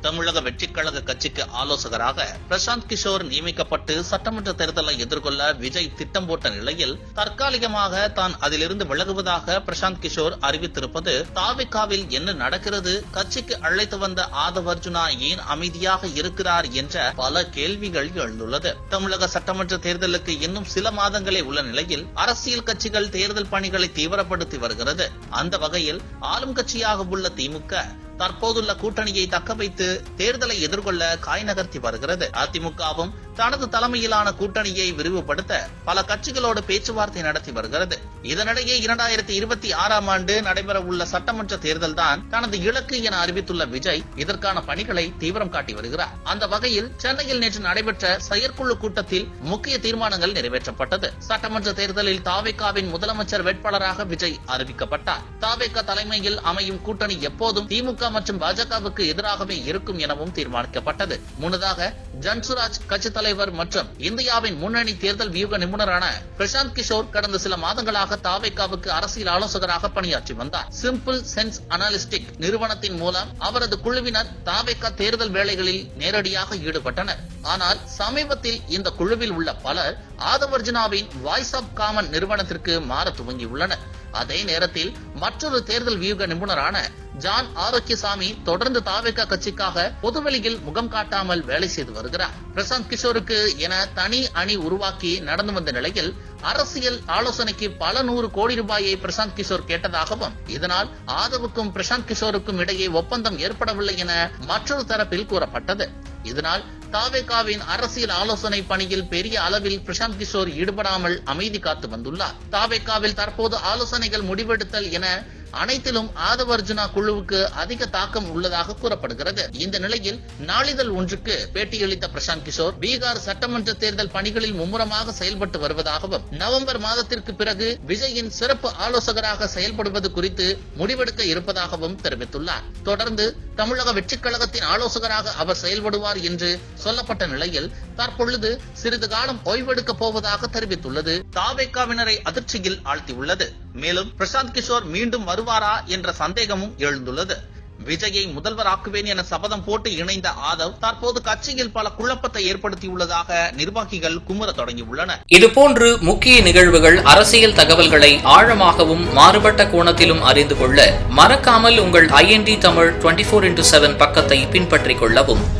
தமிழக வெற்றிக் கழக கட்சிக்கு ஆலோசகராக பிரசாந்த் கிஷோர் நியமிக்கப்பட்டு சட்டமன்ற தேர்தலை எதிர்கொள்ள விஜய் திட்டம் போட்ட நிலையில் தற்காலிகமாக தான் அதிலிருந்து விலகுவதாக பிரசாந்த் கிஷோர் அறிவித்திருப்பது தாவிகாவில் என்ன நடக்கிறது கட்சிக்கு அழைத்து வந்த ஆதவ் அர்ஜுனா ஏன் அமைதியாக இருக்கிறார் என்ற பல கேள்விகள் எழுந்துள்ளது. தமிழக சட்டமன்ற தேர்தலுக்கு இன்னும் சில மாதங்களே உள்ள நிலையில் அரசியல் கட்சிகள் தேர்தல் பணிகளை தீவிரப்படுத்தி வருகிறது. அந்த வகையில் ஆளும் கட்சியாக உள்ள திமுக தற்போதுள்ள கூட்டணியை தக்க வைத்து தேர்தலை எதிர்கொள்ள காய் நகர்த்தி வருகிறது. அதிமுகவும் தனது தலைமையிலான கூட்டணியை விரிவுபடுத்த பல கட்சிகளோடு பேச்சுவார்த்தை நடத்தி வருகிறது. இதனிடையே இரண்டாயிரத்தி இருபத்தி ஆறாம் ஆண்டு நடைபெற உள்ள சட்டமன்ற தேர்தல் தான் தனது இலக்கு என அறிவித்துள்ள விஜய் இதற்கான பணிகளை தீவிரம் காட்டி வருகிறார். அந்த வகையில் சென்னையில் நேற்று நடைபெற்ற செயற்குழு கூட்டத்தில் முக்கிய தீர்மானங்கள் நிறைவேற்றப்பட்டது. சட்டமன்ற தேர்தலில் தாவேகாவின் முதலமைச்சர் வேட்பாளராக விஜய் அறிவிக்கப்பட்டார். தாவேகா தலைமையில் அமையும் கூட்டணி எப்போதும் திமுக மற்றும் பாஜகவுக்கு எதிராகவே இருக்கும் எனவும் தீர்மானிக்கப்பட்டது. முன்னதாக ஜன்சுராஜ் கட்சி தலைவர் மற்றும் இந்தியாவின் முன்னணி தேர்தல் வியூக நிபுணரான பிரசாந்த் கிஷோர் கடந்த சில மாதங்களாக தாவேகாவுக்கு அரசியல் ஆலோசகராக பணியாற்றி வந்தார். சிம்பிள் சென்ஸ் அனாலிஸ்டிக் நிறுவனத்தின் மூலம் அவரது குழுவினர் தாவேகா தேர்தல் வேலைகளில் நேரடியாக ஈடுபட்டனர். ஆனால் சமீபத்தில் இந்த குழுவில் உள்ள பலர் ஆதவர்ஜினாவின் வாய்ஸ் ஆப் காமன் நிறுவனத்திற்கு மாற துவங்கியுள்ளனர். அதே நேரத்தில் மற்றொரு தேர்தல் வியூக நிபுணரான ஜான் ஆரோக்கியசாமி தொடர்ந்து தாவேகா கட்சிக்காக பொதுவெளியில் முகம் காட்டாமல் வேலை செய்து வருகிறார். பிரசாந்த் கிஷோருக்கு என தனி அணி உருவாக்கி நடந்து வந்த நிலையில் அரசியல் ஆலோசனைக்கு பல நூறு கோடி ரூபாயை பிரசாந்த் கிஷோர் கேட்டதாகவும் இதனால் ஆதவுக்கும் பிரசாந்த் கிஷோருக்கும் இடையே ஒப்பந்தம் ஏற்படவில்லை என மற்றொரு தரப்பில் கூறப்பட்டது. இதனால் தாவேகாவின் அரசியல் ஆலோசனை பணியில் பெரிய அளவில் பிரசாந்த் கிஷோர் ஈடுபடாமல் அமைதி காத்து வந்துள்ளார். தாவேகாவில் தற்போது ஆலோசனைகள் முடிவெடுத்தல் என அனைத்திலும் ஆதவர்ஜுனா குழுவுக்கு அதிக தாக்கம் உள்ளதாக கூறப்படுகிறது. இந்த நிலையில் நாளிதழ் ஒன்றுக்கு பேட்டியளித்த பிரசாந்த் கிஷோர் பீகார் சட்டமன்ற தேர்தல் பணிகளில் மும்முரமாக செயல்பட்டு வருவதாகவும் நவம்பர் மாதத்திற்கு பிறகு விஜயின் சிறப்பு ஆலோசகராக செயல்படுவது குறித்து முடிவெடுக்க இருப்பதாகவும் தெரிவித்துள்ளார். தொடர்ந்து தமிழக வெற்றிக் கழகத்தின் ஆலோசகராக அவர் செயல்படுவார் என்று சொல்லப்பட்ட நிலையில் தற்பொழுது சிறிது காலம் ஓய்வெடுக்க போவதாக தெரிவித்துள்ளது. தாவேக்காவினரை அதிர்ச்சியில் ஆழ்த்தியுள்ளது. மேலும் பிரசாந்த் கிஷோர் மீண்டும் வருவாரா என்ற சந்தேகமும் எழுந்துள்ளது. விஜயை முதல்வராக்குவேன் என சபதம் போட்டு இணைந்த ஆதவ் தற்போது கட்சியில் பல குழப்பத்தை ஏற்படுத்தியுள்ளதாக நிர்வாகிகள் குமுற தொடங்கியுள்ளனர். இதுபோன்று முக்கிய நிகழ்வுகள் அரசியல் தகவல்களை ஆழமாகவும் மாறுபட்ட கோணத்திலும் அறிந்து கொள்ள மறக்காமல் உங்கள் IND Tamil twenty four into seven பக்கத்தை பின்பற்றிக் கொள்ளவும்.